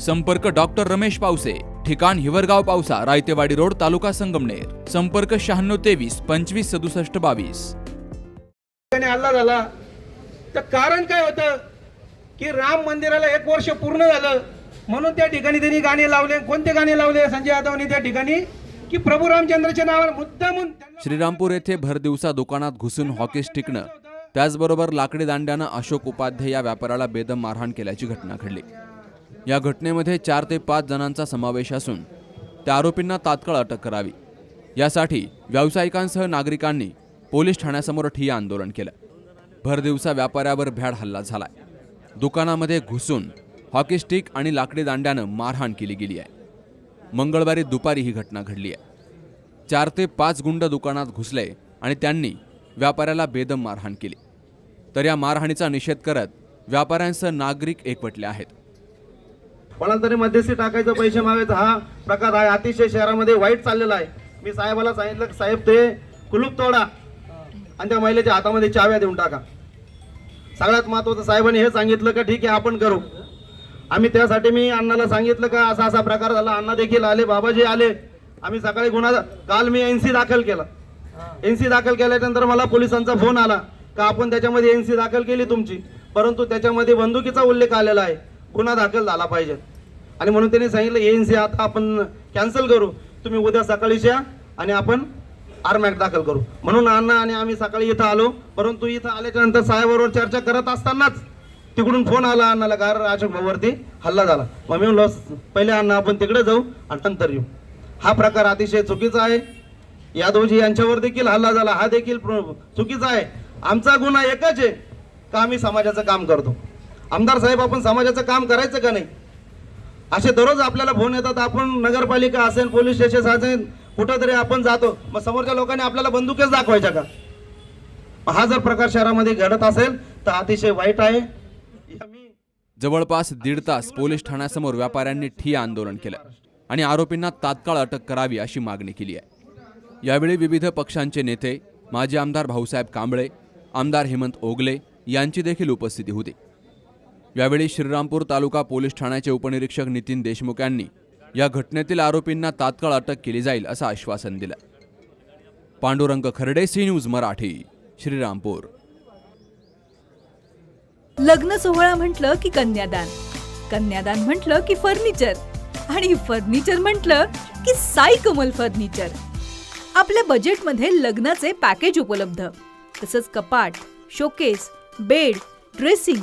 संपर्क डॉक्टर रमेश पावसे ठिकाण हिवरगाव पावसा रायतेवाडी रोड तालुका संगमनेर. संपर्क शहाण्णव तेवीस पंचवीस सदुसष्ट बावीस. ठिकाणी हल्ला झाला. तर कारण काय होतं? की राम मंदिराला एक वर्ष पूर्ण झालं. म्हणून त्या ठिकाणी त्यांनी गाणे लावले. कोणते गाणे लावले? संजय यादवने त्या ठिकाणी? की प्रभू रामचंद्रच्या नावावर मुद्दामून श्रीरामपूर येथे भरदिवसा दुकानात घुसून हॉकीस टिकणं त्याचबरोबर लाकडी दांड्यानं अशोक उपाध्ये या व्यापाऱ्याला बेदम मारहाण केल्याची घटना घडली. या घटनेमध्ये चार ते पाच जणांचा समावेश असून त्या आरोपींना तात्काळ अटक करावी. यासाठी व्यावसायिकांसह नागरिकांनी पोलीस ठाण्यासमोर ठिय्या आंदोलन केलं. भरदिवसा व्यापाऱ्यावर भ्याड हल्ला झालाय. दुकानामध्ये घुसून हॉकी स्टिक आणि लाकडी दांड्यानं मारहाण केली गेली आहे. मंगळवारी दुपारी ही घटना घडली आहे. चार ते पाच गुंड दुकानात घुसले आणि त्यांनी व्यापाऱ्याला बेदम मारहाण केली. तर या मारहाणीचा निषेध करत व्यापाऱ्यांसह नागरिक एकवटले आहेत. कोणाला तरी मध्यस्थी टाकायचं पैसे मागायचा हा प्रकार आहे. अतिशय शहरामध्ये वाईट चाललेला आहे. मी साहेबाला सांगितलं साहेब ते कुलूप तोडा आणि त्या महिलेच्या हातामध्ये चाव्या देऊन टाका. सगळ्यात महत्वाचं साहेबांनी हे सांगितलं का ठीक आहे आपण करू. आम्ही त्यासाठी मी अण्णाला सांगितलं का असा असा प्रकार झाला. अण्णा देखील आले बाबाजी आले. आम्ही सकाळी गुन्हा काल मी एनसी दाखल केला. एनसी दाखल केल्यानंतर मला पोलिसांचा फोन आला का आपण त्याच्यामध्ये एनसी दाखल केली तुमची? परंतु त्याच्यामध्ये बंदुकीचा उल्लेख आलेला आहे. गुन्हा दाखल झाला पाहिजे. आणि म्हणून त्यांनी सांगितलं एनसी आता आपण कॅन्सल करू. तुम्ही उद्या सकाळीच या आणि आपण आरमॅक दाखल करू. म्हणून अण्णा आणि आम्ही सकाळी इथं आलो. परंतु इथं आल्याच्यानंतर साहेबरोबर चर्चा करत असतानाच तिकडून फोन आला अण्णाला गार अशोक भाऊवरती हल्ला झाला. मग मी म्हणलो पहिले अण्णा आपण तिकडे जाऊ आणि नंतर येऊ. हा प्रकार अतिशय चुकीचा आहे. यादवजी यांच्यावर देखील हल्ला झाला हा देखील प्र- चुकीचा आहे. आमचा गुन्हा एकच आहे का आम्ही समाजाचं काम करतो? आमदार साहेब आपण समाजाचं काम करायचं का नाही? असे दररोज आपल्याला फोन येतात आपण नगरपालिका असेल पोलीस स्टेशन असेल कुठंतरी आपण जातो. मग समोरच्या लोकांनी आपल्याला बंदुकेच दाखवायच्या का? हा जर प्रकार शहरामध्ये घडत असेल तर अतिशय वाईट आहे. जवळपास दीड तास पोलीस ठाण्यासमोर व्यापाऱ्यांनी ठिय्या आंदोलन केलं आणि आरोपींना तात्काळ अटक करावी अशी मागणी केली आहे. यावेळी विविध पक्षांचे नेते माजी आमदार भाऊसाहेब कांबळे आमदार हेमंत ओगले यांची देखील उपस्थिती होती. यावेळी श्रीरामपूर तालुका पोलीस ठाण्याचे उपनिरीक्षक नितीन देशमुख यांनी या घटनेतील आरोपींना तात्काळ अटक केली जाईल असं आश्वासन दिलं. Pandurang Kharde C news Marathi Shrirampur. लग्न सोहळा म्हटलं की कन्यादान कन्यादान म्हटलं की फर्निचर आणि फर्निचर म्हटलं की साई कमल फर्निचर. आपल्या बजेटमध्ये लग्नाचे पॅकेज उपलब्ध तसंच कपाट showcase bed dressing